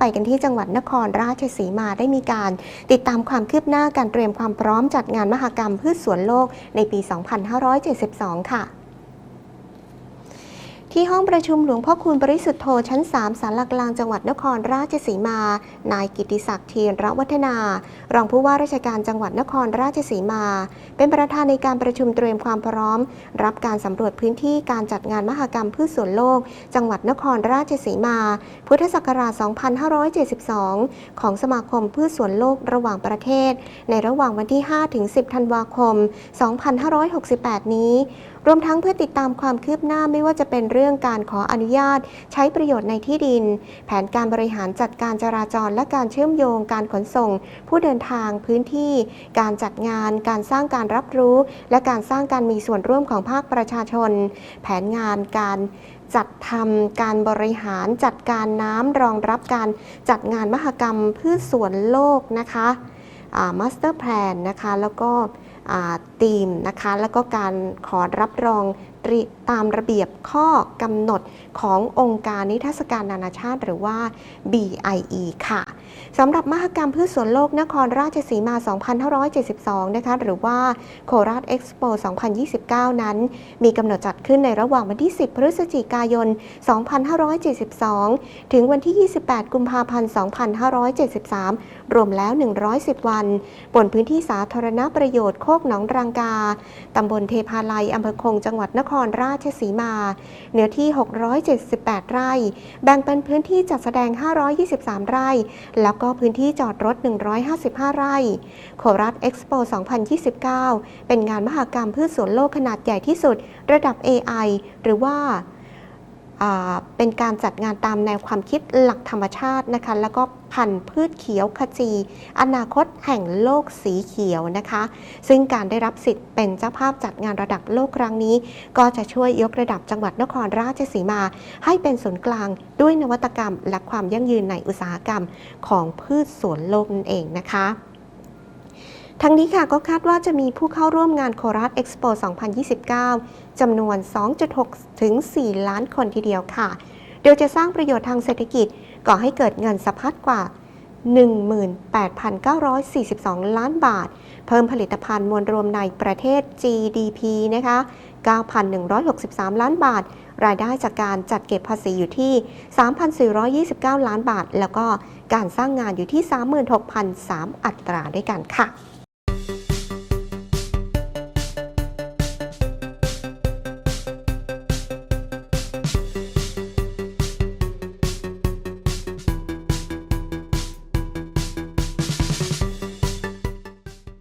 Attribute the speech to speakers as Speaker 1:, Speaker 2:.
Speaker 1: ไปกันที่จังหวัดนครราชสีมาได้มีการติดตามความคืบหน้าการเตรียมความพร้อมจัดงานมหกรรมพืชสวนโลกในปี 2572 ค่ะ ที่ห้องประชุมหลวงพ่อคูณบริสุทธโธชั้น 3สารกลางจังหวัดนครราชสีมา นายกิติศักดิ์เทียนรวัฒนา รองผู้ว่าราชการจังหวัดนครราชสีมา เป็นประธานในการประชุมเตรียมความพร้อม รับการสำรวจพื้นที่การจัดงานมหกรรมพืชสวนโลก จังหวัดนครราชสีมา พุทธศักราช 2572 ของสมาคมพืชสวนโลกระหว่างประเทศ ในระหว่างวันที่ 5-10 ธันวาคม 2568 นี้รวมทั้งเพื่อติดตามความคืบหน้าไม่ว่าจะเป็นเรื่องการขออนุญาต ใช้ประโยชน์ในที่ดิน แผนการบริหารจัดการจราจรและการเชื่อมโยงการขนส่ง ผู้เดินทางพื้นที่ การจัดงาน การสร้างการรับรู้ และการสร้างการมีส่วนร่วมของภาคประชาชน แผนงานการจัดทำการบริหารจัดการน้ำรองรับการจัดงานมหกรรมพืชสวนโลกนะคะมาสเตอร์แพลนนะคะ แล้วก็ ทีมนะคะ แล้วก็การขอรับรองตามระเบียบข้อกำหนดขององค์การนิทรรศการนานาชาติหรือว่า BIE ค่ะสำหรับมหกรรมพืชสวนโลกนครราชสีมา 2572 นะคะหรือว่าโคราชเอ็กซ์โป 2029 นั้น มีกำหนดจัดขึ้นในระหว่างวันที่ 10 พฤศจิกายน 2572 ถึงวันที่ 28 กุมภาพันธ์ 2573 รวมแล้ว 110 วัน บนพื้นที่สาธารณประโยชน์โคกหนองรังกาตำบลเทพาลัยอำเภอคงจังหวัดนครรราชสีมา เนื้อที่ 678 ไร่ แบ่งเป็นพื้นที่จัดแสดง 523 ไร่ แล้วก็พื้นที่จอดรถ 155 ไร่ โคราชเอ็กซ์โป 2029 เป็นงานมหกรรมพืชสวนโลกขนาดใหญ่ที่สุด ระดับ AI หรือว่า เป็นการจัดงานตามแนวความคิดหลักธรรมชาตินะคะแล้วก็พันธุ์พืชเขียวขจี อนาคตแห่งโลกสีเขียวนะคะ ซึ่งการได้รับสิทธิ์เป็นเจ้าภาพจัดงานระดับโลกครั้งนี้ ก็จะช่วยยกระดับจังหวัดนครราชสีมา ให้เป็นศูนย์กลางด้วยนวัตกรรม และความยั่งยืนในอุตสาหกรรมของพืชสวนโลกนั่นเองนะคะ ทั้งนี้ค่ะก็คาดว่าจะมีผู้เข้าร่วมงานโคราชเอ็กซ์โป2029 จำนวน 2.6 ถึง 4 ล้านคนทีเดียวค่ะ โดยจะสร้างประโยชน์ทางเศรษฐกิจก่อให้เกิดเงินสะพัดกว่า 18,942 ล้านบาท เพิ่มผลิตภัณฑ์มวลรวมในประเทศ GDP นะคะ 9,163 ล้านบาท รายได้จากการจัดเก็บภาษีอยู่ที่ 3,429 ล้านบาท แล้วก็การสร้างงานอยู่ที่ 36,003 อัตราด้วยกันค่ะ